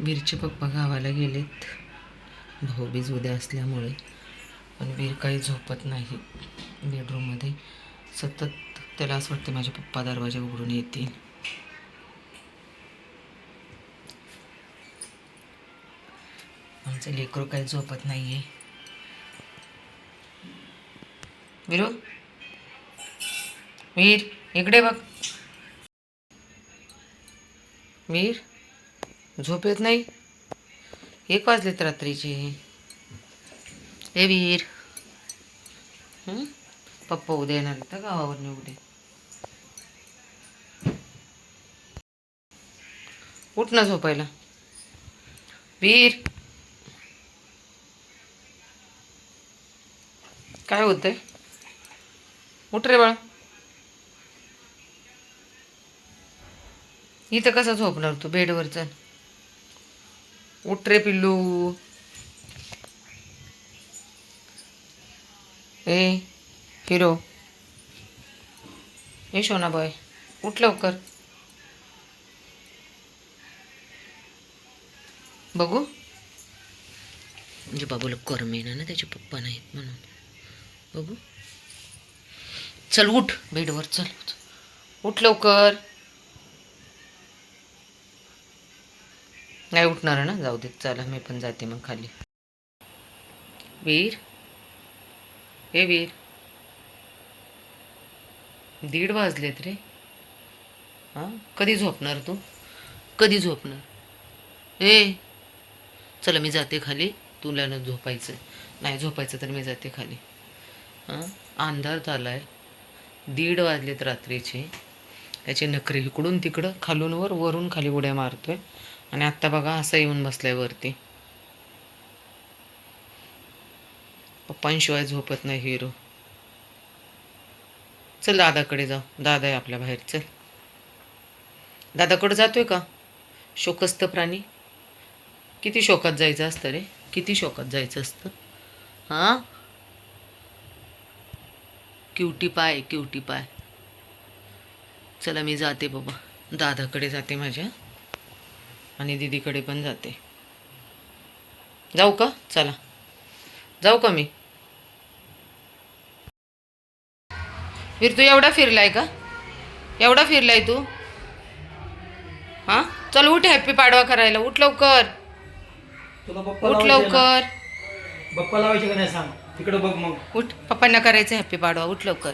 वीरचे पप्पा गावाला गेलेत. भाऊबीज उद्या असल्यामुळे पण वीर काही झोपत नाही. बेडरूममध्ये सतत त्याला असं वाटतं माझे पप्पा दरवाजा उघडून येतील. आमचं लेकरू काही झोपत नाही आहे वीरू? वीर इकडे बघ. वीर? झोप येत नाही? एक वाजलेत रात्रीचे. ए वीर. पप्पा उद्या येणार आहेत का गावावर उद्या उठ ना झोपायला. वीर. काय होतंय? उठ रे बाळा. इथं कसा झोपणार तू? बेडवर चल. उठ रे पिल्लू। ए हिरो। हे शोना बॉय उठ लवकर। बघू। म्हणजे बाबूला करमेना ना त्याचे पप्पा नाहीत म्हणून. बघू. चल उठ. बेडवर चल. उठ लवकर. नाही उठणार ना? जाऊ देत चला मी पण जाते मग खाली. वीर? हे वीर. दीड वाजलेत रे. हां? कधी झोपणार तू? कधी झोपणार? ए चला मी जाते खाली. तुला न झोपायचं. नाही झोपायचं तर मी जाते खाली. हां? अंधार झाला आहे दीड वाजलेत रात्रीचे. त्याचे नखरे इकडून तिकडं खालून वर वरून खाली उड्या मारतोय. आणि आत्ता बघा असं येऊन बसलाय वरती. पप्पांशिवाय झोपत नाही हिरो. चल दादाकडे जाऊ. दादा आहे आपल्या बाहेर. चल. दादाकडे जातोय का? शोकस्त प्राणी. किती शोकात जायचं असतं रे? किती शोकात जायचं असतं? हां? क्युटी पाय क्युटी पाय चला मी जाते बाबा. दादाकडे जाते माझ्या. आणि दीदीकडे पण जाते. जाऊ का? चला. जाऊ का मी? वीर तू एवढा फिरलाय का? एवढा फिरलाय तू? हां? चल उठ हॅपी पाडवा करायला. उठ लवकर. उठ? लवकर. बप्पा लावायचे का नाही सांग. तिकडे बघ मग. उठ. पप्पांना करायचं हॅपी पाडवा. उठ लवकर.